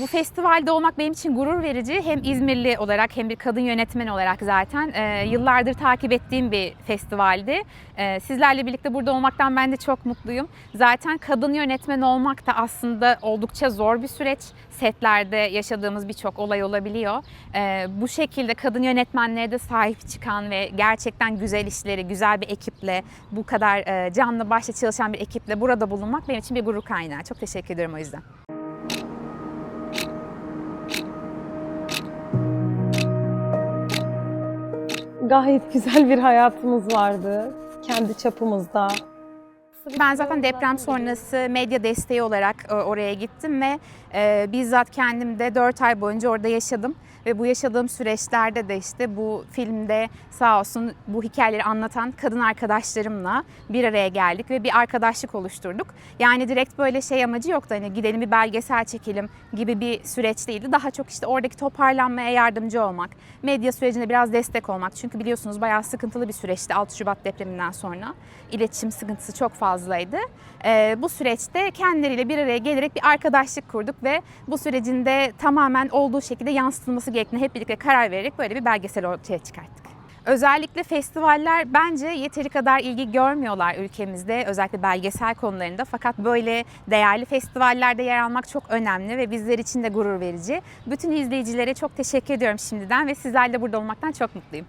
Bu festivalde olmak benim için gurur verici. Hem İzmirli olarak hem bir kadın yönetmen olarak zaten e, yıllardır takip ettiğim bir festivaldi. E, sizlerle birlikte burada olmaktan ben de çok mutluyum. Zaten kadın yönetmen olmak da aslında oldukça zor bir süreç. Setlerde yaşadığımız birçok olay olabiliyor. E, bu şekilde kadın yönetmenlere de sahip çıkan ve gerçekten güzel işleri, güzel bir ekiple, bu kadar e, canlı başla çalışan bir ekiple burada bulunmak benim için bir gurur kaynağı. Çok teşekkür ederim o yüzden. Gayet güzel bir hayatımız vardı. Kendi çapımızda. Ben zaten deprem sonrası medya desteği olarak e, oraya gittim ve e, bizzat kendim de 4 ay boyunca orada yaşadım. Ve bu yaşadığım süreçlerde de işte bu filmde sağ olsun bu hikayeleri anlatan kadın arkadaşlarımla bir araya geldik ve bir arkadaşlık oluşturduk. Yani direkt böyle şey amacı yoktu hani gidelim bir belgesel çekelim gibi bir süreç değildi. Daha çok işte oradaki toparlanmaya yardımcı olmak, medya sürecine biraz destek olmak. Çünkü biliyorsunuz bayağı sıkıntılı bir süreçti 6 Şubat depreminden sonra. İletişim sıkıntısı çok fazlaydı. Ee, bu süreçte kendileriyle bir araya gelerek bir arkadaşlık kurduk ve bu sürecin de tamamen olduğu şekilde yansıtılması gerektiğine hep birlikte karar vererek böyle bir belgesel ortaya çıkarttık. Özellikle festivaller bence yeteri kadar ilgi görmüyorlar ülkemizde özellikle belgesel konularında fakat böyle değerli festivallerde yer almak çok önemli ve bizler için de gurur verici. Bütün izleyicilere çok teşekkür ediyorum şimdiden ve sizlerle burada olmaktan çok mutluyum.